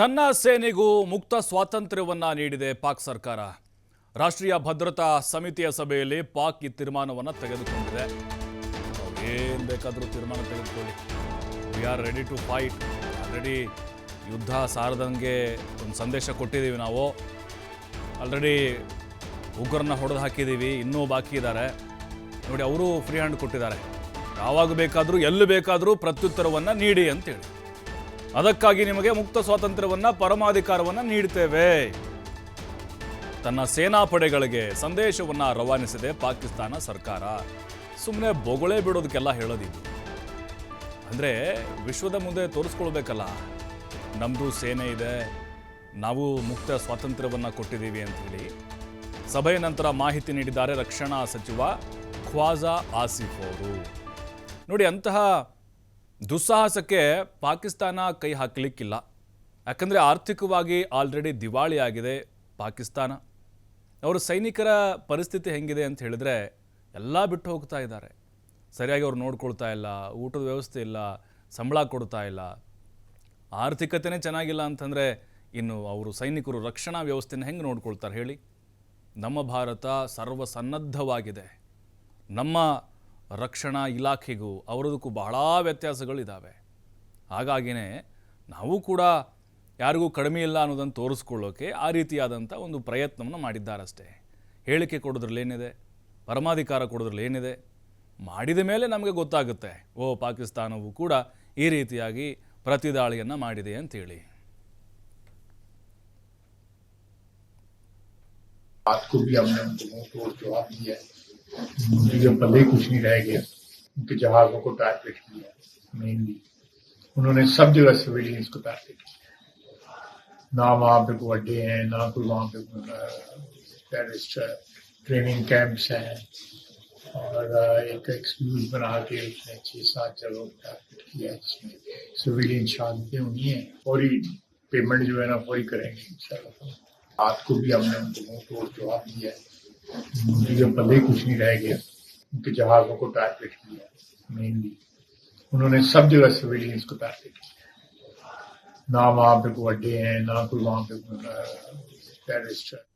ತನ್ನ ಸೇನೆಗೂ ಮುಕ್ತ ಸ್ವಾತಂತ್ರ್ಯವನ್ನ ನೀಡಿದೆ ಪಾಕ್ ಸರ್ಕಾರ. ರಾಷ್ಟ್ರೀಯ ಭದ್ರತಾ ಸಮಿತಿಯ ಸಭೆಯಲ್ಲಿ ಪಾಕ್ ಈ ತೀರ್ಮಾನವನ್ನು ತೆಗೆದುಕೊಂಡಿದೆ. ಏನು ಬೇಕಾದರೂ ತೀರ್ಮಾನ ತೆಗೆದುಕೊಳ್ಳಿ. We are ready to fight already ಯುದ್ಧ ಸಾರದಂಗೆ ಒಂದು ಸಂದೇಶ ಕೊಟ್ಟಿದ್ದೀವಿ ನಾವು. ಆಲ್ರೆಡಿ ಉಗ್ರನ್ನ ಹೊಡೆದು ಹಾಕಿದ್ದೀವಿ ಇನ್ನೂ ಬಾಕಿ ಇದ್ದಾರೆ ನೋಡಿ, ಅವರು ಫ್ರೀ ಹ್ಯಾಂಡ್ ಕೊಟ್ಟಿದ್ದಾರೆ. ಯಾವಾಗ ಬೇಕಾದರೂ, ಎಲ್ಲಿ ಬೇಕಾದರೂ ಪ್ರತ್ಯುತ್ತರವನ್ನು ನೀಡಿ ಅಂತೇಳಿ. ಅದಕ್ಕಾಗಿ ನಿಮಗೆ ಮುಕ್ತ ಸ್ವಾತಂತ್ರ್ಯವನ್ನ, ಪರಮಾಧಿಕಾರವನ್ನ ನೀಡುತ್ತೇವೆ. ತನ್ನ ಸೇನಾ ಪಡೆಗಳಿಗೆ ಸಂದೇಶವನ್ನ ರವಾನಿಸಿದೆ ಪಾಕಿಸ್ತಾನ ಸರ್ಕಾರ. ಸುಮ್ಮನೆ ಬೊಗಳೆ ಬಿಡೋದಕ್ಕೆಲ್ಲ ಹೇಳೋದಿದ್ದು ಅಂದರೆ ವಿಶ್ವದ ಮುಂದೆ ತೋರಿಸ್ಕೊಳ್ಬೇಕಲ್ಲ. ನಮ್ಮದು ಸೇನೆ ಇದೆ. ನಾವು ಮುಕ್ತ ಸ್ವಾತಂತ್ರ್ಯವನ್ನು ಕೊಟ್ಟಿದ್ದೀವಿ ಅಂಥೇಳಿ ಸಭೆಯ ನಂತರ ಮಾಹಿತಿ ನೀಡಿದ್ದಾರೆ ರಕ್ಷಣಾ ಸಚಿವ ಖ್ವಾಜಾ ಆಸಿಫ್ ಅವರು. ನೋಡಿ, ಅಂತಹ ದುಸ್ಸಾಹಸಕ್ಕೆ ಪಾಕಿಸ್ತಾನ ಕೈ ಹಾಕಲಿಕ್ಕಿಲ್ಲ. ಯಾಕಂದರೆ ಆರ್ಥಿಕವಾಗಿ ಆಲ್ರೆಡಿ ದಿವಾಳಿಯಾಗಿದೆ ಪಾಕಿಸ್ತಾನ. ಅವರ ಸೈನಿಕರ ಪರಿಸ್ಥಿತಿ ಹೆಂಗಿದೆ ಅಂತ ಹೇಳಿದ್ರೆ ಎಲ್ಲ ಬಿಟ್ಟು ಹೋಗ್ತಾ ಇದ್ದಾರೆ. ಸರಿಯಾಗಿ ಅವ್ರು ನೋಡ್ಕೊಳ್ತಾ ಇಲ್ಲ, ಊಟದ ವ್ಯವಸ್ಥೆ ಇಲ್ಲ, ಸಂಬಳ ಕೊಡ್ತಾ ಇಲ್ಲ. ಆರ್ಥಿಕತೆನೇ ಚೆನ್ನಾಗಿಲ್ಲ ಅಂತಂದರೆ ಇನ್ನು ಅವರು ಸೈನಿಕರು ರಕ್ಷಣಾ ವ್ಯವಸ್ಥೆನ ಹೆಂಗೆ ನೋಡ್ಕೊಳ್ತಾರೆ ಹೇಳಿ? ನಮ್ಮ ಭಾರತ ಸರ್ವಸನ್ನದ್ಧವಾಗಿದೆ. ನಮ್ಮ ರಕ್ಷಣಾ ಇಲಾಖೆಗೂ ಅವರದಕ್ಕೂ ಬಹಳ ವ್ಯತ್ಯಾಸಗಳಿದ್ದಾವೆ ಹಾಗಾಗಿನೇ ನಾವು ಕೂಡ ಯಾರಿಗೂ ಕಡಿಮೆ ಇಲ್ಲ ಅನ್ನೋದನ್ನು ತೋರಿಸ್ಕೊಳ್ಳೋಕೆ ಆ ರೀತಿಯಾದಂಥ ಒಂದು ಪ್ರಯತ್ನವನ್ನು ಮಾಡಿದ್ದಾರಷ್ಟೇ ಹೇಳಿಕೆ ಕೊಡೋದ್ರಲ್ಲಿ ಏನಿದೆ ಪರಮಾಧಿಕಾರ ಕೊಡೋದ್ರಲ್ಲಿ ಏನಿದೆ ಮಾಡಿದ ಮೇಲೆ ನಮಗೆ ಗೊತ್ತಾಗುತ್ತೆ ಓ ಪಾಕಿಸ್ತಾನವು ಕೂಡ ಈ ರೀತಿಯಾಗಿ ಪ್ರತಿದಾಳಿಯನ್ನು ಮಾಡಿದೆ ಅಂತೇಳಿ बात को भी हमने उनको मुंह तोड़ जवाब दिया جو بھلے کچھ نہیں رہ گیا، ان کے جہازوں کو ٹارگیٹ کیا مینلی انہوں نے سب جگہ سویلینس کو ٹارگیٹ کیا۔ نہ وہاں پہ کوئی اڈے ہیں، نہ کوئی وہاں پہ ٹیررسٹ ٹریننگ کیمپس ہیں اور ایک ایکسکیوز بنا کے اس نے چھ سات جگہوں کو ٹارگیٹ کیا، جس میں سویلین شادی ہوئی ہیں۔ فوری پیمنٹ جو ہے نا، فوری کریں گے ان شاء اللہ رات کو بھی ہم نے ان کو جواب دیا۔ ہے کے پلے کچھ نہیں رہ گیا، ان کے جہازوں کو ٹارگیٹ کیا مینلی انہوں نے سب جگہ سویلینس کو ٹارگیٹ کیا نہ وہاں پہ کوئی اڈے ہیں، نہ کوئی وہاں پہ ٹیررسٹ ہے۔